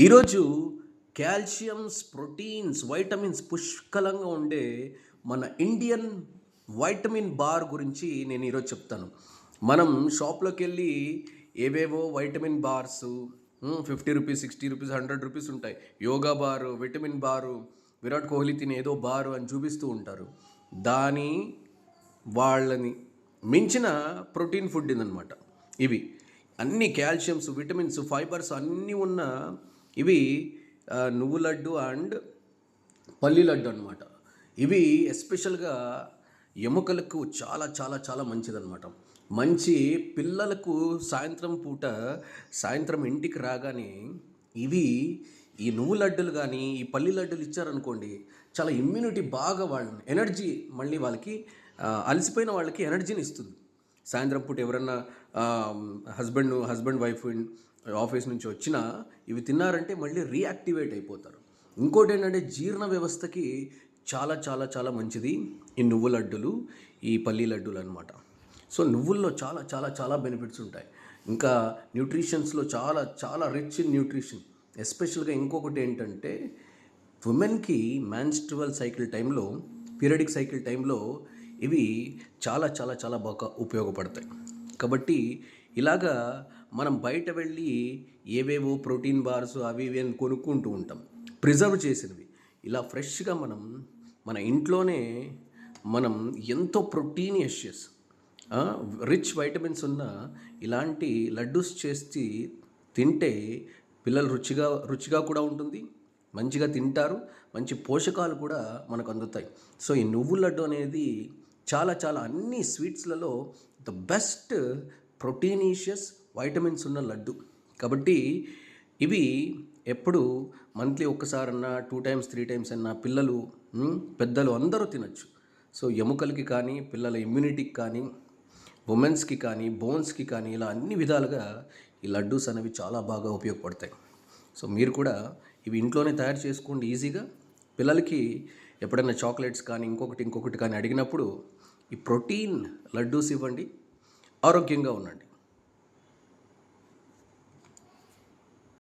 ఈరోజు calciums proteins vitamins పుష్కలంగా ఉండే మన ఇండియన్ వైటమిన్ బార్ గురించి నేను ఈరోజు చెప్తాను. మనం షాప్లోకి వెళ్ళి ఏవేవో vitamin bars fifty rupees sixty rupees hundred rupees ఉంటాయి. Yoga bar vitamin bar Virat Kohli తినే ఏదో బారు అని చూపిస్తూ ఉంటారు. దాని వాళ్ళని మించిన ప్రోటీన్ ఫుడ్ ఇదనమాట ఇవి అన్ని కాల్షియమ్స్ విటమిన్స్ ఫైబర్స్ అన్నీ ఉన్న ఇవి నువ్వు లడ్డు అండ్ పల్లి లడ్డు అనమాట ఇవి ఎస్పెషల్గా ఎముకలకు చాలా చాలా చాలా మంచిదన్నమాట. మంచి పిల్లలకు సాయంత్రం పూట సాయంత్రం ఇంటికి రాగానే ఇవి ఈ నువ్వు లడ్డులు కానీ ఈ పల్లి లడ్డులు ఇచ్చారనుకోండి చాలా ఇమ్యూనిటీ బాగా వాళ్ళని ఎనర్జీ మళ్ళీ వాళ్ళకి అలసిపోయిన వాళ్ళకి ఎనర్జీని ఇస్తుంది. సాయంత్రం పూట ఎవరన్నా హస్బెండ్ హస్బెండ్ వైఫ్ ఆఫీస్ నుంచి వచ్చినా ఇవి తిన్నారంటే మళ్ళీ రీయాక్టివేట్ అయిపోతారు. ఇంకోటి ఏంటంటే జీర్ణ వ్యవస్థకి చాలా చాలా చాలా మంచిది ఈ నువ్వు లడ్డులు ఈ పల్లి లడ్డులు అనమాట సో నువ్వుల్లో చాలా చాలా చాలా బెనిఫిట్స్ ఉంటాయి. ఇంకా న్యూట్రిషన్స్లో చాలా చాలా రిచ్ ఇన్ న్యూట్రిషన్ ఎస్పెషల్గా ఇంకొకటి ఏంటంటే ఉమెన్కి మ్యాన్స్ట్రువల్ సైకిల్ టైంలో పీరియడిక్ సైకిల్ టైంలో ఇవి చాలా చాలా చాలా బాగా ఉపయోగపడతాయి. కాబట్టి ఇలాగా మనం బయట వెళ్ళి ఏవేవో ప్రోటీన్ బార్స్ అవి ఇవి అని కొనుక్కుంటూ ఉంటాం. ప్రిజర్వ్ చేసినవి. ఇలా ఫ్రెష్గా మనం మన ఇంట్లోనే మనం ఎంతో ప్రోటీనియషియస్ రిచ్ వైటమిన్స్ ఉన్న ఇలాంటి లడ్డూస్ చేసి తింటే పిల్లలు రుచిగా రుచిగా కూడా ఉంటుంది మంచిగా తింటారు మంచి పోషకాలు కూడా మనకు అందుతాయి. సో ఈ నువ్వుల లడ్డు అనేది చాలా చాలా అన్ని స్వీట్స్లలో ద బెస్ట్ ప్రోటీనీషియస్ వైటమిన్స్ ఉన్న లడ్డు. కాబట్టి ఇవి ఎప్పుడు మంత్లీ ఒక్కసారన్నా టూ టైమ్స్ త్రీ టైమ్స్ అన్నా పిల్లలు పెద్దలు అందరూ తినచ్చు. సో ఎముకలకి కానీ పిల్లల ఇమ్యూనిటీకి కానీ ఉమెన్స్కి కానీ బోన్స్కి కానీ ఇలా అన్ని విధాలుగా ఈ లడ్డూస్ అనేవి చాలా బాగా ఉపయోగపడతాయి. సో మీరు కూడా ఇవి ఇంట్లోనే తయారు చేసుకోండి ఈజీగా. పిల్లలకి ఎప్పుడైనా చాక్లెట్స్ కానీ ఇంకొకటి ఇంకొకటి కానీ అడిగినప్పుడు ఈ ప్రోటీన్ లడ్డూస్ ఇవ్వండి. ఆరోగ్యంగా ఉండండి.